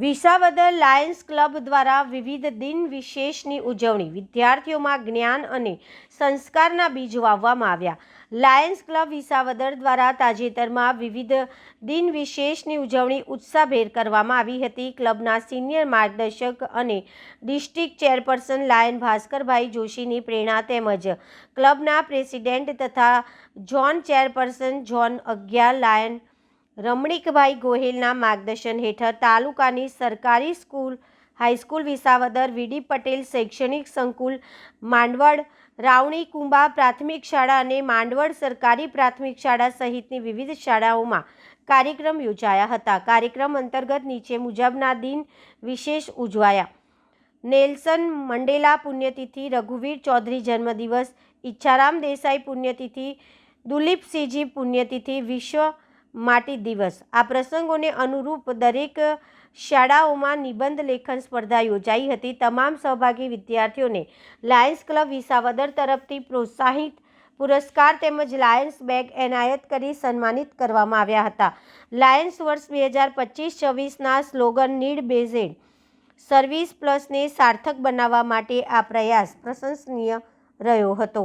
Visavadar Lions club દ્વારા વિવિધ દિન વિશેષની ઉજવણી વિદ્યાર્થીઓમાં જ્ઞાન અને સંસ્કારના બીજ વાવવામાં આવ્યા. લાયન્સ ક્લબ વિસાવદર દ્વારા તાજેતરમાં વિવિધ દિન વિશેષની ઉજવણી ઉત્સાહભેર કરવામાં આવી હતી. ક્લબના સિનિયર માર્ગદર્શક અને ડિસ્ટ્રિક્ટ ચેરપર્સન લાયન ભાસ્કરભાઈ જોશીની પ્રેરણા તેમજ ક્લબના પ્રેસિડેન્ટ તથા ઝોન ચેરપર્સન ઝોન અગિયાર લાયન રમણીકભાઈ ગોહિલના માર્ગદર્શન હેઠળ તાલુકાની સરકારી school, high school Visavadar, V D Patel શૈક્ષણિક સંકુલ, માંડવડ રાવણી કુંબા પ્રાથમિક શાળા અને માંડવડ સરકારી પ્રાથમિક શાળા સહિતની વિવિધ શાળાઓમાં કાર્યક્રમ યોજાયા હતા. કાર્યક્રમ અંતર્ગત નીચે મુજબના દિન વિશેષ ઉજવાયા. નેલ્સન મંડેલા પુણ્યતિથિ, રઘુવીર ચૌધરી જન્મદિવસ, ઈચ્છારામ દેસાઈ પુણ્યતિથિ, દુલીપસિંહજી પુણ્યતિથિ, વિશ્વ માટી દિવસ. આ પ્રસંગોને અનુરૂપ દરેક શાળાઓમાં નિબંધ લેખન સ્પર્ધા યોજાઈ હતી. તમામ સહભાગી વિદ્યાર્થીઓને લાયન્સ ક્લબ વિસાવદર તરફથી પ્રોત્સાહિત પુરસ્કાર તેમજ લાયન્સ બેગ એનાયત કરી સન્માનિત કરવામાં આવ્યા હતા. લાયન્સ વર્ષ બે હજાર પચીસ છવ્વીસના સ્લોગન નીડ બેઝેડ સર્વિસ પ્લસને સાર્થક બનાવવા માટે આ પ્રયાસ પ્રશંસનીય રહ્યો હતો.